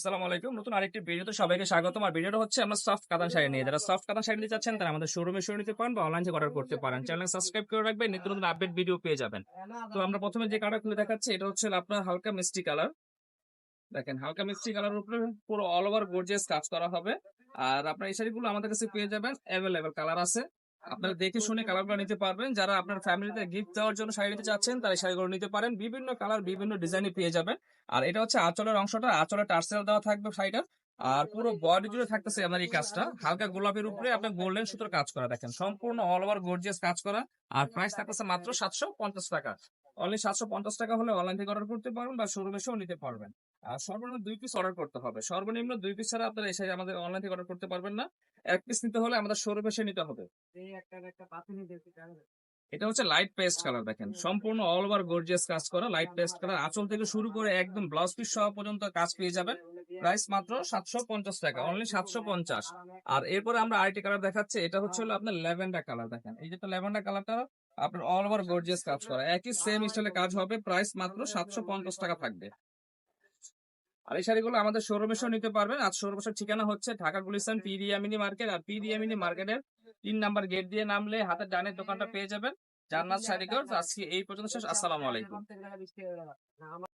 আসসালামু আলাইকুম। নতুন আরেকটি ভিডিওতে সবাইকে আর ভিডিওটা হচ্ছে আমরা সফট শাড়ি নিয়ে। যারা সফট শাড়ি নিতে চাচ্ছেন, তারা আমাদের শোরুমে শুরু নিতে পারেন বা অনলাইন থেকে অর্ডার করতে পারেন। চ্যানেল সাবস্ক্রাইব করে রাখবেন, নিত্য নতুন আপডেট ভিডিও পেয়ে যাবেন। তো আমরা প্রথমে যে খুলে দেখাচ্ছি, এটা হচ্ছে আপনার হালকা মিষ্টি কালার দেখেন, হালকা মিষ্টি কালার উপরে পুরো অল ওভার কাজ করা হবে। আর আপনার এই শাড়িগুলো আমাদের কাছে পেয়ে যাবেন অ্যাভেলেবেল কালার আছে। আপনারা দেখে শুনে কালারগুলো নিতে পারবেন। যারা আপনার ফ্যামিলিতে গিফট দেওয়ার জন্য শাড়ি নিতে চাচ্ছেন, তারা শাড়িগুলো নিতে পারেন। বিভিন্ন কালার বিভিন্ন ডিজাইনে পেয়ে যাবেন। আর এটা হচ্ছে আঁচলের অংশটা, আঁচলে টার্সেল দেওয়া থাকবে শাড়িটা আর পুরো বডি জুড়ে থাকতেছে আপনার এই কাজটা। হালকা গোলাপের উপরে আপনার গোল্ডেন সুতোর কাজ করা দেখেন, সম্পূর্ণ অল ওভার গর্জিয়াস কাজ করা, আর প্রাইস থাকতেছে মাত্র সাতশো পঞ্চাশ টাকা। অনলি সাতশো পঞ্চাশ টাকা হলে অনলাইন থেকে অর্ডার করতে পারবেন বা শোরুমে এসেও নিতে পারবেন। আর সর্বনিম্ন দুই পিস অর্ডার করতে হবে। সর্বনিম্ন দুই পিস ছাড়া আপনারা এসে আমাদের অনলাইন থেকে অর্ডার করতে পারবেন না। এক পিস নিতে হলে আমাদের শোরুমে এসে নিতে হবে। এটা হচ্ছে লাইট পেস্ট কালার দেখেন। সম্পূর্ণ অল ওভার গর্জিয়াস কাজ করা লাইট পেস্ট কালার আঁচল থেকে শুরু করে একদম ব্লাউজ পিস সহ পর্যন্ত কাজ পেয়ে যাবেন। প্রাইস মাত্র সাতশো পঞ্চাশ টাকা অনলি সাতশো পঞ্চাশ। আর এরপরে আমরা আরেকটি কালার দেখাচ্ছি এটা হচ্ছে হলো আপনার ল্যাভেন্ডার কালার দেখেন। এই যেটা ল্যাভেন্ডার কালারটা আপনার অল ওভার গর্জিয়াস কাজ করা। একই সেম স্টাইলে কাজ হবে প্রাইস মাত্র সাতশো পঞ্চাশ টাকা থাকবে। আর এই শাড়িগুলো আমাদের শোরুমে নিতে পারবেন। আর শোরুমের ঠিকানা হচ্ছে ঢাকা গুলিস্তান পি রিয়ামিনি মার্কেট আর পি রিয়ামিনি মার্কেটের তিন নাম্বার গেট দিয়ে নামলে হাতের ডানের দোকানটা পেয়ে যাবেন। জান্নাত শাড়িঘর আজকে এই পর্যন্ত শেষ। আসসালামু আলাইকুম।